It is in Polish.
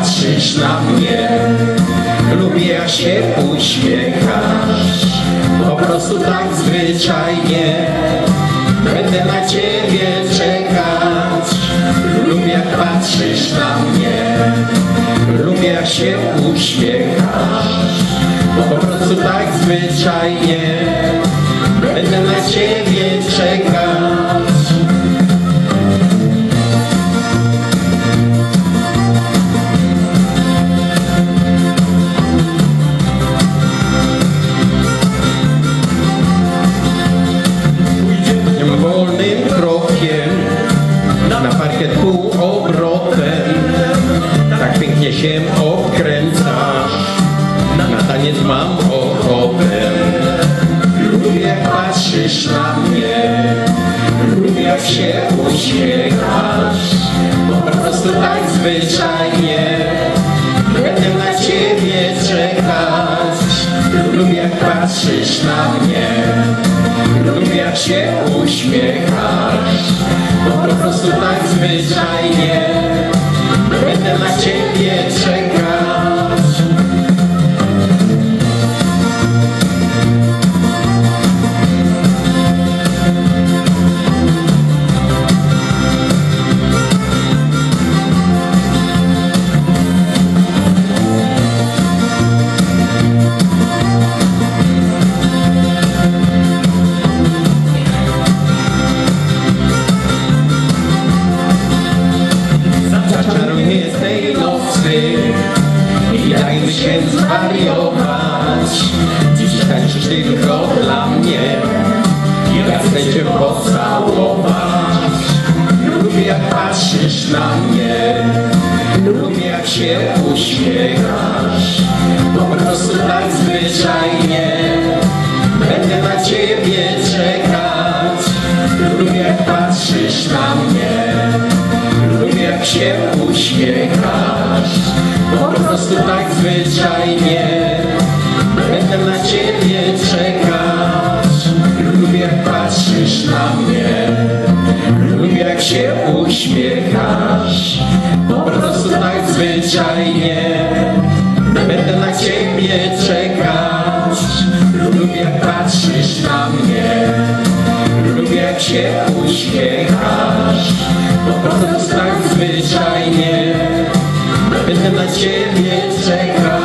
patrzysz na mnie. Lubię jak się uśmiechasz. Po prostu tak zwyczajnie Będę na ciebie czekać. Lubię jak patrzysz na mnie. Lubię jak się uśmiechasz. Po prostu tak zwyczajnie Będę na ciebie czekać. Pięknie się obkręcasz Na taniec mam ochotę. Lubię patrzysz na mnie. Lubię jak się uśmiechasz. Po prostu tak zwyczajnie. Będę na ciebie czekać. Lubię jak patrzysz na mnie. Lubię jak się uśmiechasz. Po prostu tak zwyczajnie Będę na ciebie czekać I dajmy się zwariować. Dziś tańczysz tylko dla mnie. Ja chcę cię pocałować. Lubię jak patrzysz na mnie. Lubię jak się uśmiechasz. Po prostu tak zwyczajnie. Będę na ciebie czekać. Lubię jak patrzysz na mnie. Lubię jak się uśmiechasz Po prostu tak zwyczajnie. Będę na ciebie czekać. Lubię jak patrzysz na mnie. Lubię jak się uśmiechasz. Po prostu tak zwyczajnie. Będę na ciebie czekać. Lubię jak patrzysz na mnie. Lubię jak się uśmiechasz. Po prostu tak zwyczajnie na ciebie czekać